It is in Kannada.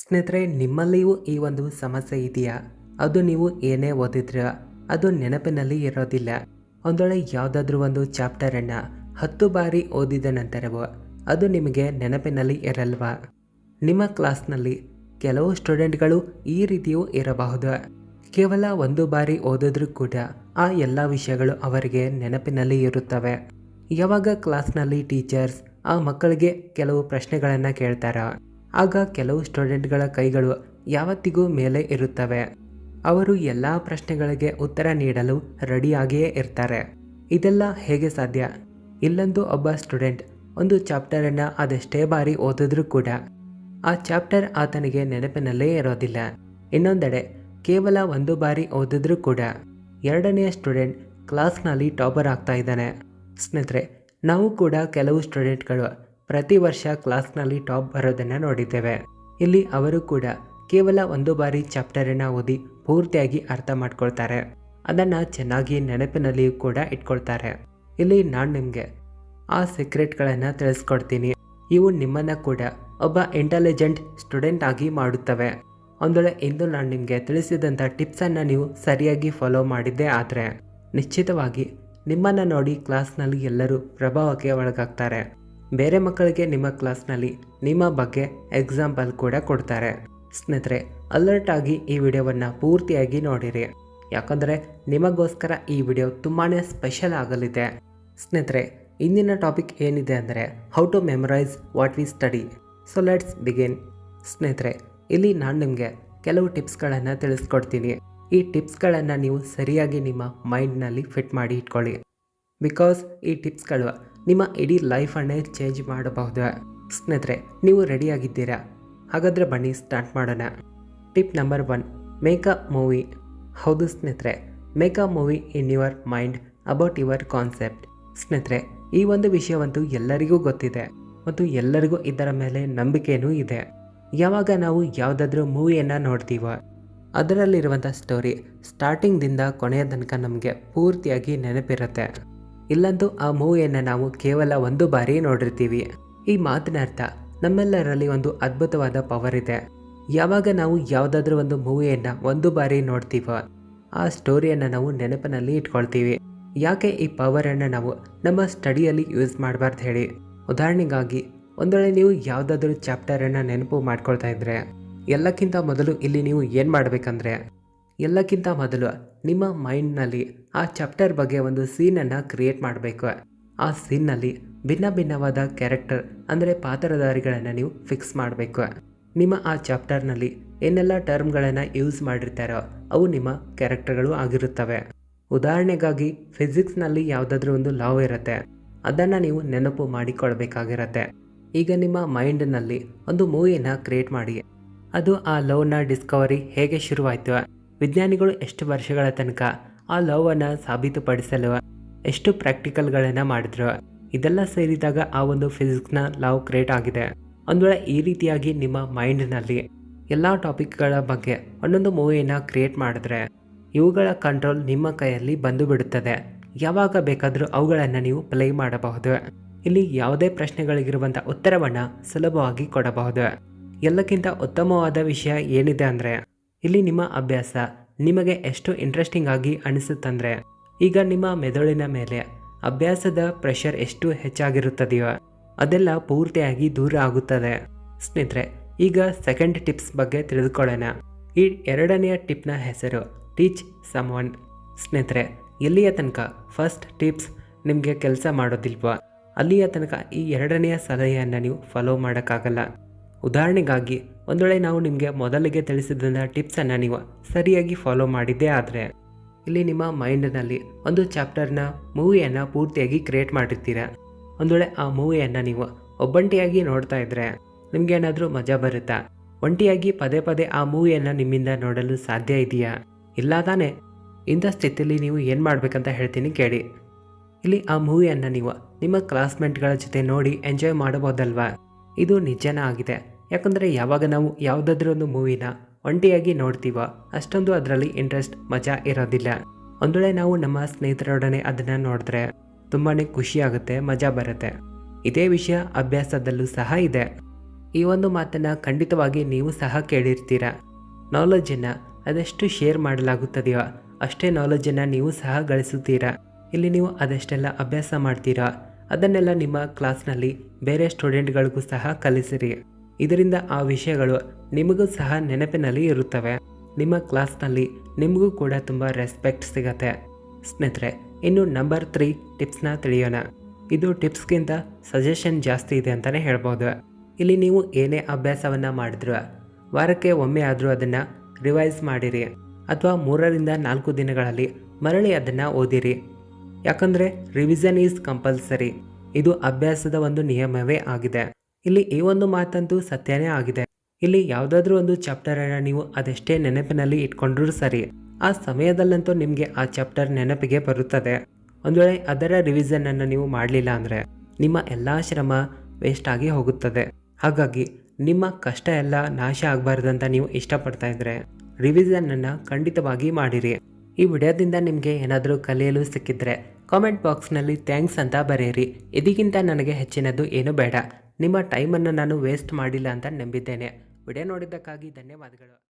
ಸ್ನೇಹಿತರೆ, ನಿಮ್ಮಲ್ಲಿಯೂ ಈ ಒಂದು ಸಮಸ್ಯೆ ಇದೆಯಾ? ಅದು ನೀವು ಏನೇ ಓದಿದ್ರ ಅದು ನೆನಪಿನಲ್ಲಿ ಇರೋದಿಲ್ಲ. ಒಂದೊಳೆ ಯಾವುದಾದ್ರೂ ಒಂದು ಚಾಪ್ಟರನ್ನು ಹತ್ತು ಬಾರಿ ಓದಿದ ನಂತರವೂ ಅದು ನಿಮಗೆ ನೆನಪಿನಲ್ಲಿ ಇರಲ್ವಾ? ನಿಮ್ಮ ಕ್ಲಾಸ್ನಲ್ಲಿ ಕೆಲವು ಸ್ಟೂಡೆಂಟ್ಗಳು ಈ ರೀತಿಯೂ ಇರಬಹುದು. ಕೇವಲ ಒಂದು ಬಾರಿ ಓದಿದ್ರೂ ಕೂಡ ಆ ಎಲ್ಲ ವಿಷಯಗಳು ಅವರಿಗೆ ನೆನಪಿನಲ್ಲಿ ಇರುತ್ತವೆ. ಯಾವಾಗ ಕ್ಲಾಸ್ನಲ್ಲಿ ಟೀಚರ್ಸ್ ಆ ಮಕ್ಕಳಿಗೆ ಕೆಲವು ಪ್ರಶ್ನೆಗಳನ್ನು ಕೇಳ್ತಾರ ಆಗ ಕೆಲವು ಸ್ಟೂಡೆಂಟ್ಗಳ ಕೈಗಳು ಯಾವತ್ತಿಗೂ ಮೇಲೆ ಇರುತ್ತವೆ. ಅವರು ಎಲ್ಲ ಪ್ರಶ್ನೆಗಳಿಗೆ ಉತ್ತರ ನೀಡಲು ರೆಡಿಯಾಗಿಯೇ ಇರ್ತಾರೆ. ಇದೆಲ್ಲ ಹೇಗೆ ಸಾಧ್ಯ? ಇಲ್ಲೊಂದು ಒಬ್ಬ ಸ್ಟೂಡೆಂಟ್ ಒಂದು ಚಾಪ್ಟರನ್ನು ಅದೆಷ್ಟೇ ಬಾರಿ ಓದಿದ್ರೂ ಕೂಡ ಆ ಚಾಪ್ಟರ್ ಆತನಿಗೆ ನೆನಪಿನಲ್ಲೇ ಇರೋದಿಲ್ಲ. ಇನ್ನೊಂದೆಡೆ ಕೇವಲ ಒಂದು ಬಾರಿ ಓದಿದ್ರೂ ಕೂಡ ಎರಡನೆಯ ಸ್ಟೂಡೆಂಟ್ ಕ್ಲಾಸ್ನಲ್ಲಿ ಟಾಪರ್ ಆಗ್ತಾ ಇದ್ದಾನೆ. ಸ್ನೇಹಿತರೆ, ನಾವು ಕೂಡ ಕೆಲವು ಸ್ಟೂಡೆಂಟ್ಗಳು ಪ್ರತಿ ವರ್ಷ ಕ್ಲಾಸ್ನಲ್ಲಿ ಟಾಪ್ ಬರೋದನ್ನು ನೋಡಿದ್ದೇವೆ. ಇಲ್ಲಿ ಅವರು ಕೂಡ ಕೇವಲ ಒಂದು ಬಾರಿ ಚಾಪ್ಟರನ್ನು ಓದಿ ಪೂರ್ತಿಯಾಗಿ ಅರ್ಥ ಮಾಡ್ಕೊಳ್ತಾರೆ. ಅದನ್ನು ಚೆನ್ನಾಗಿ ನೆನಪಿನಲ್ಲಿ ಕೂಡ ಇಟ್ಕೊಳ್ತಾರೆ. ಇಲ್ಲಿ ನಾನು ನಿಮಗೆ ಆ ಸೀಕ್ರೆಟ್ಗಳನ್ನು ತಿಳಿಸ್ಕೊಡ್ತೀನಿ. ಇವು ನಿಮ್ಮನ್ನು ಕೂಡ ಒಬ್ಬ ಇಂಟೆಲಿಜೆಂಟ್ ಸ್ಟೂಡೆಂಟ್ ಆಗಿ ಮಾಡುತ್ತವೆ. ಒಂದೊಳ್ಳೆ ಇಂದು ನಾನು ನಿಮಗೆ ತಿಳಿಸಿದಂಥ ಟಿಪ್ಸನ್ನು ನೀವು ಸರಿಯಾಗಿ ಫಾಲೋ ಮಾಡಿದ್ದೆ ಆದರೆ, ನಿಶ್ಚಿತವಾಗಿ ನಿಮ್ಮನ್ನು ನೋಡಿ ಕ್ಲಾಸ್ನಲ್ಲಿ ಎಲ್ಲರೂ ಪ್ರಭಾವಕ್ಕೆ ಒಳಗಾಗ್ತಾರೆ. ಬೇರೆ ಮಕ್ಕಳಿಗೆ ನಿಮ್ಮ ಕ್ಲಾಸ್ನಲ್ಲಿ ನಿಮ್ಮ ಬಗ್ಗೆ ಎಕ್ಸಾಂಪಲ್ ಕೂಡ ಕೊಡ್ತಾರೆ. ಸ್ನೇಹಿತರೆ, ಅಲರ್ಟ್ ಆಗಿ ಈ ವಿಡಿಯೋವನ್ನು ಪೂರ್ತಿಯಾಗಿ ನೋಡಿರಿ. ಯಾಕಂದರೆ ನಿಮಗೋಸ್ಕರ ಈ ವಿಡಿಯೋ ತುಂಬಾ ಸ್ಪೆಷಲ್ ಆಗಲಿದೆ. ಸ್ನೇಹಿತರೆ, ಇಂದಿನ ಟಾಪಿಕ್ ಏನಿದೆ ಅಂದರೆ how to memorise what we study so let's begin ಸ್ನೇಹಿತರೆ, ಇಲ್ಲಿ ನಾನು ನಿಮಗೆ ಕೆಲವು ಟಿಪ್ಸ್ಗಳನ್ನು ತಿಳಿಸ್ಕೊಡ್ತೀನಿ. ಈ ಟಿಪ್ಸ್ಗಳನ್ನು ನೀವು ಸರಿಯಾಗಿ ನಿಮ್ಮ ಮೈಂಡ್ನಲ್ಲಿ ಫಿಟ್ ಮಾಡಿ ಇಟ್ಕೊಳ್ಳಿ. ಬಿಕಾಸ್ ಈ ಟಿಪ್ಸ್ಗಳು ನಿಮ್ಮ ಇಡೀ ಲೈಫನ್ನೇ ಚೇಂಜ್ ಮಾಡಬಹುದು? ಸ್ನೇಹಿತರೆ, ನೀವು ರೆಡಿಯಾಗಿದ್ದೀರಾ ಹಾಗಾದರೆ ಬನ್ನಿ ಸ್ಟಾರ್ಟ್ ಮಾಡೋಣ. Tip number one make a movie ಹೌದು ಸ್ನೇಹಿತರೆ make a movie in your mind about your concept ಸ್ನೇಹಿತರೆ, ಈ ಒಂದು ವಿಷಯವಂತೂ ಎಲ್ಲರಿಗೂ ಗೊತ್ತಿದೆ ಮತ್ತು ಎಲ್ಲರಿಗೂ ಇದರ ಮೇಲೆ ನಂಬಿಕೆಯೂ ಇದೆ. ಯಾವಾಗ ನಾವು ಯಾವುದಾದ್ರೂ ಮೂವಿಯನ್ನು ನೋಡ್ತೀವೋ, ಅದರಲ್ಲಿರುವಂಥ ಸ್ಟೋರಿ ಸ್ಟಾರ್ಟಿಂಗ್ದಿಂದ ಕೊನೆಯ ತನಕ ನಮಗೆ ಪೂರ್ತಿಯಾಗಿ ನೆನಪಿರುತ್ತೆ. ಇಲ್ಲಂತೂ ಆ ಮೂವಿಯನ್ನು ನಾವು ಕೇವಲ ಒಂದು ಬಾರಿ ನೋಡಿರ್ತೀವಿ. ಈ ಮಾತಿನ ಅರ್ಥ ನಮ್ಮೆಲ್ಲರಲ್ಲಿ ಒಂದು ಅದ್ಭುತವಾದ ಪವರ್ ಇದೆ. ಯಾವಾಗ ನಾವು ಯಾವುದಾದ್ರೂ ಒಂದು ಮೂವಿಯನ್ನು ಒಂದು ಬಾರಿ ನೋಡ್ತೀವೋ, ಆ ಸ್ಟೋರಿಯನ್ನು ನಾವು ನೆನಪಿನಲ್ಲಿ ಇಟ್ಕೊಳ್ತೀವಿ. ಯಾಕೆ ಈ ಪವರನ್ನು ನಾವು ನಮ್ಮ ಸ್ಟಡಿಯಲ್ಲಿ ಯೂಸ್ ಮಾಡಬಾರ್ದು ಹೇಳಿ. ಉದಾಹರಣೆಗಾಗಿ, ಒಂದೊಳ್ಳೆ ನೀವು ಯಾವುದಾದ್ರೂ ಚಾಪ್ಟರನ್ನು ನೆನಪು ಮಾಡ್ಕೊಳ್ತಾ ಇದ್ರೆ, ಎಲ್ಲಕ್ಕಿಂತ ಮೊದಲು ಇಲ್ಲಿ ನೀವು ಏನು ಮಾಡಬೇಕಂದ್ರೆ ಎಲ್ಲಕ್ಕಿಂತ ಮೊದಲು ನಿಮ್ಮ ಮೈಂಡ್ನಲ್ಲಿ ಆ ಚಾಪ್ಟರ್ ಬಗ್ಗೆ ಒಂದು ಸೀನನ್ನು ಕ್ರಿಯೇಟ್ ಮಾಡಬೇಕು. ಆ ಸೀನ್ನಲ್ಲಿ ಭಿನ್ನ ಭಿನ್ನವಾದ ಕ್ಯಾರೆಕ್ಟರ್ ಅಂದರೆ ಪಾತ್ರಧಾರಿಗಳನ್ನು ನೀವು ಫಿಕ್ಸ್ ಮಾಡಬೇಕು. ನಿಮ್ಮ ಆ ಚಾಪ್ಟರ್ನಲ್ಲಿ ಏನೆಲ್ಲ ಟರ್ಮ್ಗಳನ್ನು ಯೂಸ್ ಮಾಡಿರ್ತಾರೋ ಅವು ನಿಮ್ಮ ಕ್ಯಾರೆಕ್ಟರ್ಗಳು ಆಗಿರುತ್ತವೆ. ಉದಾಹರಣೆಗಾಗಿ ಫಿಸಿಕ್ಸ್ನಲ್ಲಿ ಯಾವುದಾದ್ರೂ ಒಂದು ಲಾವ್ ಇರುತ್ತೆ. ಅದನ್ನು ನೀವು ನೆನಪು ಮಾಡಿಕೊಳ್ಬೇಕಾಗಿರತ್ತೆ. ಈಗ ನಿಮ್ಮ ಮೈಂಡ್ನಲ್ಲಿ ಒಂದು ಮೂವಿನ ಕ್ರಿಯೇಟ್ ಮಾಡಿ. ಅದು ಆ ಲವ್ನ ಡಿಸ್ಕವರಿ ಹೇಗೆ ಶುರುವಾಯಿತು? ವಿಜ್ಞಾನಿಗಳು ಎಷ್ಟು ವರ್ಷಗಳ ತನಕ ಆ ಲವನ್ನು ಸಾಬೀತುಪಡಿಸಲು ಎಷ್ಟು ಪ್ರಾಕ್ಟಿಕಲ್ಗಳನ್ನು ಮಾಡಿದ್ರು? ಇದೆಲ್ಲ ಸೇರಿದಾಗ ಆ ಒಂದು ಫಿಸಿಕ್ಸ್ನ ಲವ್ ಕ್ರಿಯೇಟ್ ಆಗಿದೆ. ಒಂದು ವೇಳೆ ಈ ರೀತಿಯಾಗಿ ನಿಮ್ಮ ಮೈಂಡ್ನಲ್ಲಿ ಎಲ್ಲ ಟಾಪಿಕ್ಗಳ ಬಗ್ಗೆ ಒಂದೊಂದು ಮೂವಿಯನ್ನು ಕ್ರಿಯೇಟ್ ಮಾಡಿದ್ರೆ ಇವುಗಳ ಕಂಟ್ರೋಲ್ ನಿಮ್ಮ ಕೈಯಲ್ಲಿ ಬಂದು ಬಿಡುತ್ತದೆ ಯಾವಾಗ ಬೇಕಾದರೂ ಅವುಗಳನ್ನು ನೀವು ಪ್ಲೇ ಮಾಡಬಹುದು. ಇಲ್ಲಿ ಯಾವುದೇ ಪ್ರಶ್ನೆಗಳಿಗಿರುವಂಥ ಉತ್ತರವನ್ನು ಸುಲಭವಾಗಿ ಕೊಡಬಹುದು. ಎಲ್ಲಕ್ಕಿಂತ ಉತ್ತಮವಾದ ವಿಷಯ ಏನಿದೆ ಅಂದರೆ ಇಲ್ಲಿ ನಿಮ್ಮ ಅಭ್ಯಾಸ ನಿಮಗೆ ಎಷ್ಟು ಇಂಟ್ರೆಸ್ಟಿಂಗ್ ಆಗಿ ಅನಿಸುತ್ತಂದರೆ, ಈಗ ನಿಮ್ಮ ಮೆದುಳಿನ ಮೇಲೆ ಅಭ್ಯಾಸದ ಪ್ರೆಷರ್ ಎಷ್ಟು ಹೆಚ್ಚಾಗಿರುತ್ತದೆಯೋ ಅದೆಲ್ಲ ಪೂರ್ತಿಯಾಗಿ ದೂರ ಆಗುತ್ತದೆ. ಸ್ನೇಹಿತರೆ, ಈಗ ಸೆಕೆಂಡ್ ಟಿಪ್ಸ್ ಬಗ್ಗೆ ತಿಳಿದುಕೊಳ್ಳೋಣ. ಈ ಎರಡನೆಯ ಟಿಪ್ನ ಹೆಸರು ಟೀಚ್ ಸಮ್ ಒನ್ ಸ್ನೇಹಿತರೆ, ಎಲ್ಲಿಯ ತನಕ ಫಸ್ಟ್ ಟಿಪ್ಸ್ ನಿಮಗೆ ಕೆಲಸ ಮಾಡೋದಿಲ್ವಾ, ಅಲ್ಲಿಯ ತನಕ ಈ ಎರಡನೆಯ ಸಲಹೆಯನ್ನು ನೀವು ಫಾಲೋ ಮಾಡೋಕ್ಕಾಗಲ್ಲ. ಉದಾಹರಣೆಗಾಗಿ ಒಂದು ವೇಳೆ ನಾವು ನಿಮಗೆ ಮೊದಲಿಗೆ ತಿಳಿಸಿದಂಥ ಟಿಪ್ಸನ್ನು ನೀವು ಸರಿಯಾಗಿ ಫಾಲೋ ಮಾಡಿದ್ದೇ ಆದರೆ, ಇಲ್ಲಿ ನಿಮ್ಮ ಮೈಂಡ್ನಲ್ಲಿ ಒಂದು ಚಾಪ್ಟರ್ನ ಮೂವಿಯನ್ನು ಪೂರ್ತಿಯಾಗಿ ಕ್ರಿಯೇಟ್ ಮಾಡಿರ್ತೀರ. ಒಂದು ವೇಳೆ ಆ ಮೂವಿಯನ್ನು ನೀವು ಒಬ್ಬಂಟಿಯಾಗಿ ನೋಡ್ತಾ ಇದ್ದರೆ ನಿಮಗೇನಾದರೂ ಮಜಾ ಬರುತ್ತಾ? ಒಂಟಿಯಾಗಿ ಪದೇ ಪದೇ ಆ ಮೂವಿಯನ್ನು ನಿಮ್ಮಿಂದ ನೋಡಲು ಸಾಧ್ಯ ಇದೆಯಾ? ಇಲ್ಲ ತಾನೇ? ಇಂಥ ಸ್ಥಿತಿಯಲ್ಲಿ ನೀವು ಏನು ಮಾಡಬೇಕಂತ ಹೇಳ್ತೀನಿ ಕೇಳಿ. ಇಲ್ಲಿ ಆ ಮೂವಿಯನ್ನು ನೀವು ನಿಮ್ಮ ಕ್ಲಾಸ್ಮೇಟ್ಗಳ ಜೊತೆ ನೋಡಿ ಎಂಜಾಯ್ ಮಾಡಬಹುದಲ್ವಾ? ಇದು ನಿಜನ ಆಗಿದೆ? ಯಾಕಂದರೆ ಯಾವಾಗ ನಾವು ಯಾವುದಾದ್ರೂ ಒಂದು ಮೂವಿನ ಒಂಟಿಯಾಗಿ ನೋಡ್ತೀವ ಅಷ್ಟೊಂದು ಅದರಲ್ಲಿ ಇಂಟ್ರೆಸ್ಟ್ ಮಜಾ ಇರೋದಿಲ್ಲ. ಒಂದು ವೇಳೆ ನಾವು ನಮ್ಮ ಸ್ನೇಹಿತರೊಡನೆ ಅದನ್ನು ನೋಡಿದ್ರೆ ತುಂಬಾ ಖುಷಿಯಾಗುತ್ತೆ ಮಜಾ ಬರುತ್ತೆ. ಇದೇ ವಿಷಯ ಅಭ್ಯಾಸದಲ್ಲೂ ಸಹ ಇದೆ. ಈ ಒಂದು ಮಾತನ್ನು ಖಂಡಿತವಾಗಿ ನೀವು ಸಹ ಕೇಳಿರ್ತೀರ? ನಾಲೆಜನ್ನು ಅದೆಷ್ಟು ಶೇರ್ ಮಾಡಲಾಗುತ್ತದೆಯೋ ಅಷ್ಟೇ ನಾಲೆಜನ್ನು ನೀವು ಸಹ ಗಳಿಸುತ್ತೀರಾ? ಇಲ್ಲಿ ನೀವು ಅದೆಷ್ಟೆಲ್ಲ ಅಭ್ಯಾಸ ಮಾಡ್ತೀರಾ? ಅದನ್ನೆಲ್ಲ ನಿಮ್ಮ ಕ್ಲಾಸ್ನಲ್ಲಿ ಬೇರೆ ಸ್ಟೂಡೆಂಟ್ಗಳಿಗೂ ಸಹ ಕಲಿಸಿರಿ. ಇದರಿಂದ ಆ ವಿಷಯಗಳು ನಿಮಗೂ ಸಹ ನೆನಪಿನಲ್ಲಿ ಇರುತ್ತವೆ. ನಿಮ್ಮ ಕ್ಲಾಸ್ನಲ್ಲಿ ನಿಮಗೂ ಕೂಡ ತುಂಬ ರೆಸ್ಪೆಕ್ಟ್ ಸಿಗತ್ತೆ. ಸ್ನೇಹಿತರೆ, ಇನ್ನು ನಂಬರ್ ತ್ರೀ ಟಿಪ್ಸ್ನ ತಿಳಿಯೋಣ. ಇದು ಟಿಪ್ಸ್ಗಿಂತ ಸಜೆಷನ್ ಜಾಸ್ತಿ ಇದೆ ಅಂತಲೇ ಹೇಳ್ಬೋದು. ಇಲ್ಲಿ ನೀವು ಏನೇ ಅಭ್ಯಾಸವನ್ನು ಮಾಡಿದ್ರು, ವಾರಕ್ಕೆ ಒಮ್ಮೆ ಆದರೂ ಅದನ್ನು ರಿವೈಸ್ ಮಾಡಿರಿ. ಅಥವಾ ಮೂರರಿಂದ ನಾಲ್ಕು ದಿನಗಳಲ್ಲಿ ಮರಳಿ ಅದನ್ನು ಓದಿರಿ. ಯಾಕಂದರೆ ರಿವಿಷನ್ ಈಸ್ ಕಂಪಲ್ಸರಿ. ಇದು ಅಭ್ಯಾಸದ ಒಂದು ನಿಯಮವೇ ಆಗಿದೆ. ಇಲ್ಲಿ ಈ ಒಂದು ಮಾತಂತೂ ಸತ್ಯನೇ ಆಗಿದೆ. ಇಲ್ಲಿ ಯಾವುದಾದ್ರೂ ಒಂದು ಚಾಪ್ಟರ್ ಅನ್ನ ನೀವು ಅದೆಷ್ಟೇ ನೆನಪಿನಲ್ಲಿ ಇಟ್ಕೊಂಡ್ರೂ ಸರಿ. ಆ ಸಮಯದಲ್ಲಂತೂ ನಿಮಗೆ ಆ ಚಾಪ್ಟರ್ ನೆನಪಿಗೆ ಬರುತ್ತದೆ. ಒಂದು ವೇಳೆ ಅದರ ರಿವಿಷನನ್ನು ನೀವು ಮಾಡಲಿಲ್ಲ ಅಂದರೆ ನಿಮ್ಮ ಎಲ್ಲ ಶ್ರಮ ವೇಸ್ಟ್ ಆಗಿ ಹೋಗುತ್ತದೆ. ಹಾಗಾಗಿ ನಿಮ್ಮ ಕಷ್ಟ ಎಲ್ಲ ನಾಶ ಆಗಬಾರ್ದಂತ ನೀವು ಇಷ್ಟಪಡ್ತಾ ಇದ್ರೆ ರಿವಿಷನನ್ನು ಖಂಡಿತವಾಗಿ ಮಾಡಿರಿ. ಈ ವಿಡಿಯೋದಿಂದ ನಿಮಗೆ ಏನಾದರೂ ಕಲಿಯಲು ಸಿಕ್ಕಿದ್ರೆ ಕಾಮೆಂಟ್ ಬಾಕ್ಸ್ನಲ್ಲಿ ಥ್ಯಾಂಕ್ಸ್ ಅಂತ ಬರೆಯಿರಿ. ಇದಕ್ಕಿಂತ ನನಗೆ ಹೆಚ್ಚಿನದು ಏನು ಬೇಡ. ನಿಮ್ಮ ಟೈಮನ್ನು ನಾನು ವೇಸ್ಟ್ ಮಾಡಿಲ್ಲ ಅಂತ ನಂಬಿದ್ದೇನೆ. ವಿಡಿಯೋ ನೋಡಿದ್ದಕ್ಕಾಗಿ ಧನ್ಯವಾದಗಳು.